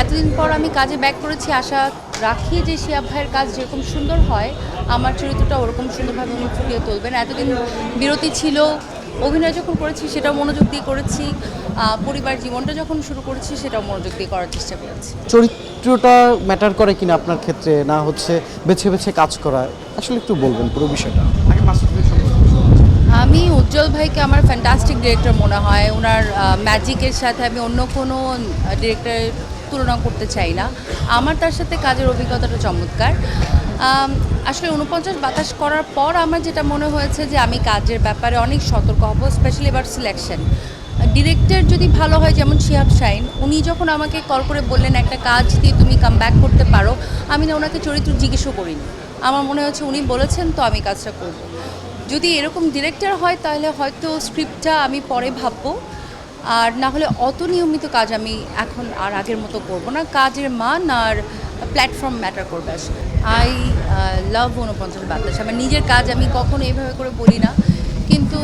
এতদিন পর আমি কাজে ব্যাক করেছি আশা রাখি যে শিয়াব ভাইয়ের কাজ যেরকম সুন্দর হয় আমার চরিত্রটা ওরকম সুন্দরভাবে উনি ফুটিয়ে তুলবেন। এতদিন বিরতি ছিল অভিনয় যখন করেছি সেটাও মনোযোগ দিয়ে করেছি পরিবার জীবনটা যখন শুরু করেছি সেটাও মনোযোগ দিয়ে করার চেষ্টা করেছি। চরিত্রটা ম্যাটার করে কিনা আপনার ক্ষেত্রে না হচ্ছে বেছে বেছে কাজ করা? আসলে একটু বলবেন পুরো বিষয়টা। আমি উজ্জ্বল ভাইকে আমার ফ্যান্টাস্টিক ডিরেক্টর মনে হয় ওনার ম্যাজিকের সাথে আমি অন্য কোনো ডিরেক্টরের তুলনা করতে চাই না। আমার তার সাথে কাজের অভিজ্ঞতাটা চমৎকার। আসলে উনপঞ্চাশ বাতাস করার পর আমার যেটা মনে হয়েছে যে আমি কাজের ব্যাপারে অনেক সতর্ক হব স্পেশালি এবার সিলেকশন ডিরেক্টর যদি ভালো হয়, যেমন শিহাব শাইন, উনি যখন আমাকে কল করে বললেন, একটা কাজ দিয়ে তুমি কাম ব্যাক করতে পারো, আমি না ওনাকে চরিত্র জিজ্ঞেসও করিনি। আমার মনে হচ্ছে উনি বলেছেন, তো আমি কাজটা করব। যদি এরকম ডিরেক্টর হয়, তাহলে হয়তো স্ক্রিপ্টটা আমি পরে ভাববো। আর না হলে অত নিয়মিত কাজ আমি এখন আর আগের মতো করব না। কাজের মান আর প্ল্যাটফর্ম ম্যাটার করবে। আসলে আই লাভ উনপঞ্চাশ বাতাস। আমার নিজের কাজ আমি কখনো এইভাবে করে বলি না। কিন্তু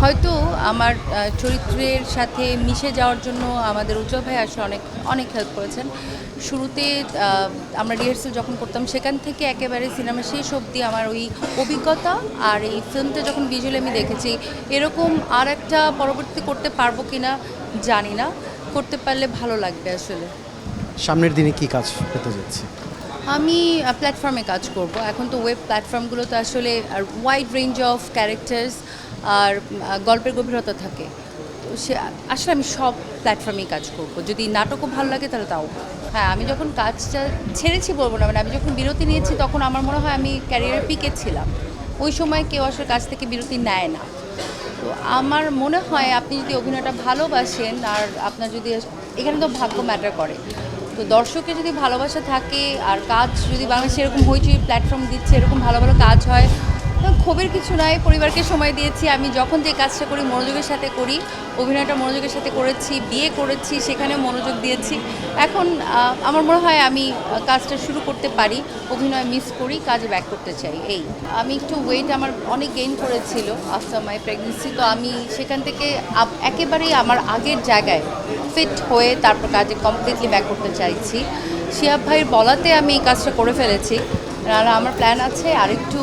হয়তো আমার চরিত্রের সাথে মিশে যাওয়ার জন্য আমাদের উজ্জ্বল ভাই আসলে অনেক অনেক হেল্প করেছেন। শুরুতে আমরা রিহার্সাল যখন করতাম সেখান থেকে একেবারে সিনেমা শেষ অবধি আমার ওই অভিজ্ঞতা আর এই ফিল্মটা যখন ভিজুয়ালি আমি দেখেছি এরকম আর একটা পরবর্তী করতে পারব কি না জানি না। করতে পারলে ভালো লাগবে আসলে। সামনের দিনে কি কাজ পেতে যাচ্ছে? আমি প্ল্যাটফর্মে কাজ করব। এখন তো ওয়েব প্ল্যাটফর্মগুলোতে আসলে ওয়াইড রেঞ্জ অফ ক্যারেক্টার্স আর গল্পের গভীরতা থাকে। তো সে, আসলে আমি সব প্ল্যাটফর্মেই কাজ করব। যদি নাটকও ভালো লাগে তাহলে তাও। হ্যাঁ আমি যখন কাজটা ছেড়েছি বলব না মানে আমি যখন বিরতি নিয়েছি তখন আমার মনে হয় আমি ক্যারিয়ারে পিকে ছিলাম। ওই সময় কেউ আসলে কাজ থেকে বিরতি নেয় না। তো আমার মনে হয় আপনি যদি অভিনয়টা ভালোবাসেন আর আপনার যদি, এখানে তো ভাগ্য ম্যাটার করে। তো দর্শকের যদি ভালোবাসা থাকে আর কাজ যদি বাংলাদেশে এরকম হইচই প্ল্যাটফর্ম দিচ্ছে, এরকম ভালো ভালো কাজ হয় ক্ষোভের কিছু নাই, পরিবারকে সময় দিয়েছি। আমি যখন যে কাজটা করি, মনোযোগের সাথে করি, অভিনয়টা মনোযোগের সাথে করেছি, বিয়ে করেছি সেখানে মনোযোগ দিয়েছি। এখন আমার মনে হয় আমি কাজটা শুরু করতে পারি, অভিনয় মিস করি, কাজে ব্যাক করতে চাই, এই। আমি একটু ওয়েট আমার অনেক গেইন করেছিল আফটার মাই প্রেগনেন্সি তো আমি সেখান থেকে একেবারেই আমার আগের জায়গায় ফিট হয়ে তারপর কাজে কমপ্লিটলি ব্যাক করতে চাইছি। শিয়াব ভাইয়ের বলাতে আমি এই কাজটা করে ফেলেছি। আর আমার প্ল্যান আছে আরেকটু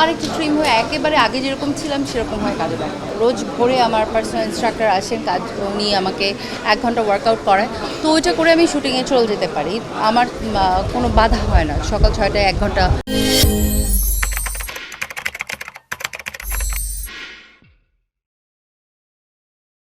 আরেকটু ট্রিম হয়ে একেবারে আগে যেরকম ছিলাম, সেরকম হয় কাজে ব্যাক রোজ ভোরে আমার পার্সোনাল ইনস্ট্রাক্টর আসেন, কাজ উনি আমাকে এক ঘণ্টা ওয়ার্কআউট করায়। তো ওইটা করে আমি শুটিংয়ে চলে যেতে পারি। আমার কোনো বাধা হয় না। সকাল ছয়টায় এক ঘণ্টা